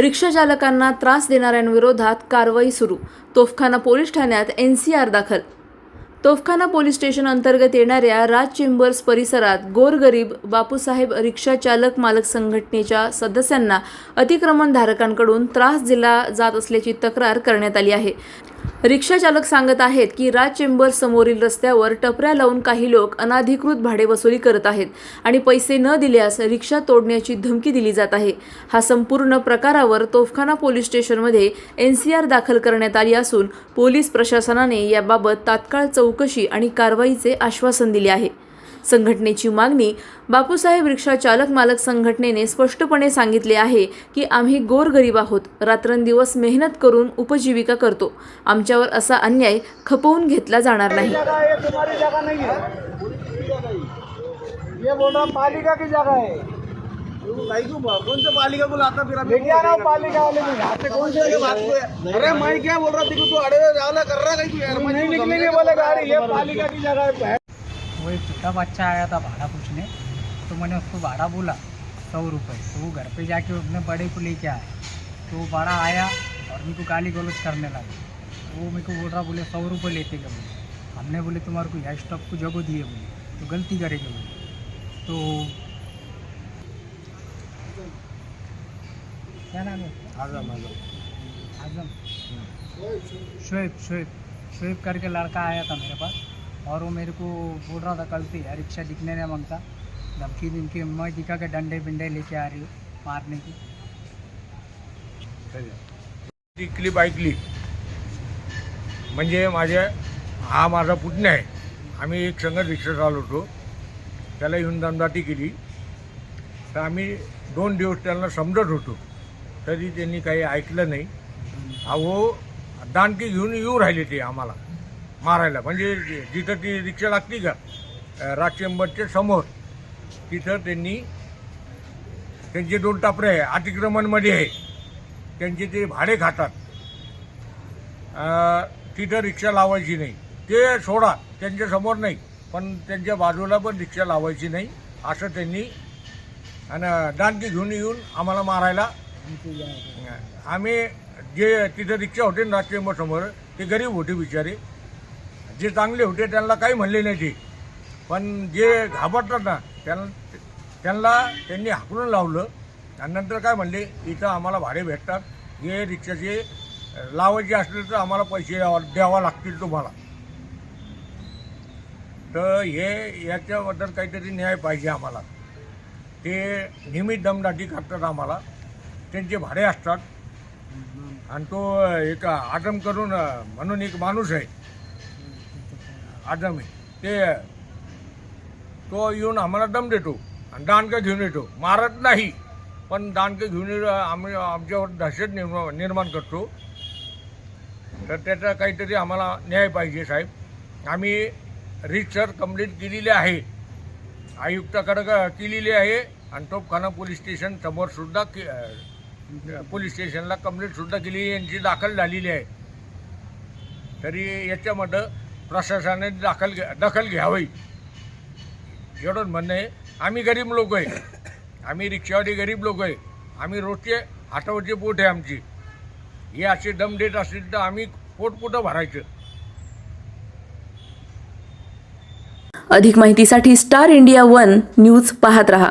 रिक्षाचालकांना त्रास देणाऱ्यांविरोधात कारवाई सुरू. तोफखाना पोलीस ठाण्यात एन सी आर दाखल तोफखाना पोलीस स्टेशन अंतर्गत येणाऱ्या राज चेंबर्स परिसरात गोरगरीब बापूसाहेब रिक्षा चालक मालक संघटनेच्या सदस्यांना अतिक्रमणधारकांकडून त्रास दिला जात असल्याची तक्रार करण्यात आली आहे. रिक्षा चालक सांगत आहेत की राज चेंबर्स समोरील रस्त्यावर टपऱ्या लावून काही लोक अनाधिकृत भाडे वसुली करत आहेत आणि पैसे न दिल्यास रिक्षा तोडण्याची धमकी दिली जात आहे. हा संपूर्ण प्रकारावर तोफखाना पोलीस स्टेशनमध्ये एन सी आर दाखल करण्यात आली असून पोलीस प्रशासनाने याबाबत तात्काळ चौकशी आणि कारवाईचे आश्वासन दिले आहे. संघटनेची मागणी बापूसाहेब रिक्षा चालक मालक संघटनेने स्पष्टपणे सांगितले आहे की आम्ही गोरगरीब आहोत रात्रंदिवस मेहनत करून उपजीविका करतो. आमच्यावर असा अन्याय खपवून घेतला जाणार नाही. ये बोल रहा पालिका की जगह है कौन से रहा हूँ वो एक छोटा बच्चा आया था भाड़ा पूछने। तो मैंने उसको भाड़ा बोला, सौ रुपये तो वो घर पे जाके अपने बड़े को लेके आया तो वो भाड़ा आया और मेरे को गाली गलौज करने लगा। वो मेरे को बोल रहा, बोले, सौ रुपये लेते बोले। हमने बोले, तुम्हारे को यह स्टॉप को जगह दिए बोले। तो गलती करेंगे बोले। तो क्या नाम है आजम आजम. शुएब शुएब. शुएब करके लड़का आया था मेरे पास और वो मेरे को बोल रहा था कल से यार रिक्शा दिखने नहीं मांगता। धमकी दिमकी मैं दिखा के डंडे बिंडे लेके आ रही हूँ मारने की। ती क्लिप ऐकली म्हणजे माझे हा माझा पुतण्या आहे. आम्ही एक संघ रिक्षा चालवतो त्याला येऊन दमदाटी केली. तर आम्ही दोन दिवस त्यांना समजत होतो. तरी त्यांनी काही ऐकलं नाही. अहो दांडकी घेऊन येऊ राहिले ते आम्हाला मारायला. म्हणजे जिथं ती रिक्षा लागती का अं, राज चेंबरच्या समोर तिथं त्यांनी त्यांचे दोन टापरे आहे अतिक्रमणमध्ये आहे. त्यांचे ते भाडे खातात. तिथं रिक्षा लावायची नाही. ते सोडा त्यांच्यासमोर नाही पण त्यांच्या बाजूला पण रिक्षा लावायची नाही असं त्यांनी आणि दांडकी घेऊन येऊन आम्हाला मारायला आम्ही जे तिथं रिक्षा होते ना समोर ते गरीब होते बिचारे. जे चांगले होते त्यांना काही म्हणले नाही ते. पण जे घाबरतात ना त्यांना त्यांना त्यांनी हाकलून लावलं. आणि नंतर काय म्हणले इथं आम्हाला भाडे भेटतात. हे रिक्षाचे लावायचे असले तर आम्हाला पैसे द्यावा लागतील तुम्हाला. तर हे याच्याबद्दल काहीतरी न्याय पाहिजे आम्हाला. ते नेहमी दमदाटी करतात आम्हाला. त्यांचे भाडे असतात. आणि तो एक आदम करून म्हणून एक माणूस आहे. आदम आहे. ते तो येऊन आम्हाला दम देतो आणि दानकं घेऊन येतो. मारत नाही पण दानकं घेऊन येतो आम्ही आमच्यावर दहशत निर्माण निर्माण करतो. तर त्याचा काहीतरी आम्हाला न्याय पाहिजे साहेब. आम्ही रितसर कंप्लेंट केलेली आहे. आयुक्ताकडं क- केलेली आहे. आणि तोफखाना पोलीस स्टेशन समोर सुद्धा के पोलीस स्टेशनला कंप्लेंटसुद्धा केली यांची दाखल झालेली आहे. तरी याच्यामध्ये प्रशासनाने दाखल घ्या दखल घ्यावी. एवढंच म्हणणं आहे. आम्ही गरीब लोक आहे. आम्ही रिक्षावाले गरीब लोक आहे. आम्ही रोजचे आठवडचे पोट आहे आमची. हे असे दम देत असतील तर आम्ही पोट कुठं भरायचं? अधिक माहितीसाठी स्टार इंडिया वन न्यूज पाहत रहा.